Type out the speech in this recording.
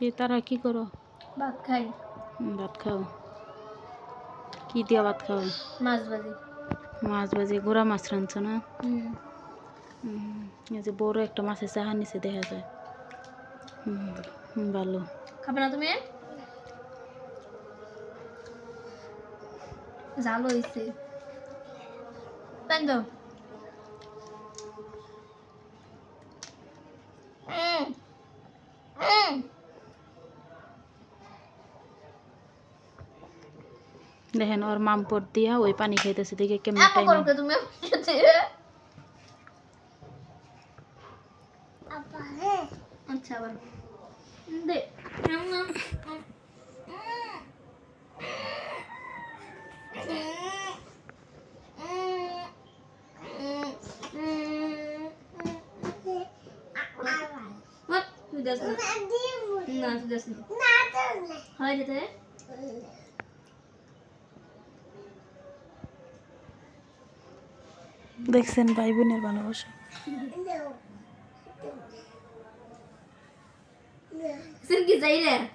কি তারা কি করো? ভাত খাই ভাত খাও। কি দিয়া ভাত খাও? মাছ ভাজি। মাছ ভাজি গোড়া মাছ রাঁধছো না? এই যে বড় একটা মাছের চাহা নিচে দেখা যায়। ভালো। খাবে না তুমি? জাল হয়েছে দেখেন ওর মাম পর দিয়া ওই পানি খাইতেছে দেখে কেমন আপা করো কে তুমি আচ্ছা আবার দে What? তুই দেখ না। না, তুই দেখ না। হয় রে তে? দেখছেন ভাই বোনের ভালোবাসা কি যাই